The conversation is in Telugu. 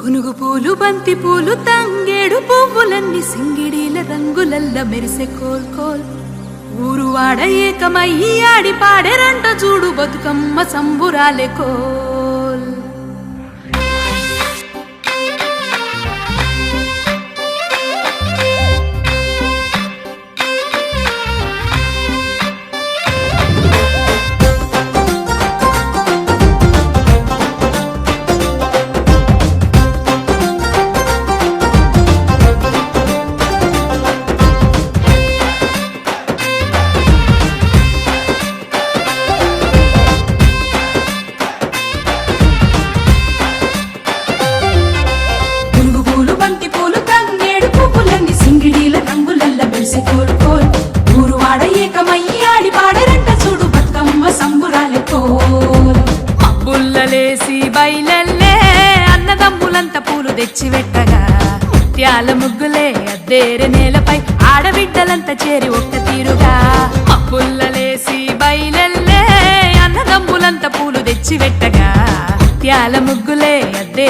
గునుగు పూలు బంతి పూలు తంగేడు పువ్వులన్నీ సింగిడీల రంగులల్ల మెరిసే కోల్ కోల్. ఊరు వాడ ఏకమయ్యి ఆడి పాడే రంట చూడు బతుకమ్మ సంబురాలే కోల్. ఊరంత పూలు తెచ్చి పెట్టగా ముత్యాల ముగ్గులే అద్దేరే నేలపై ఆడబిడ్డలంతా చేరి ఒక్క తీరుగా. పుల్లలేసి బయలెల్లే అన్నదమ్ములంత పూలు తెచ్చి పెట్టగా ముత్యాల ముగ్గులే అద్దే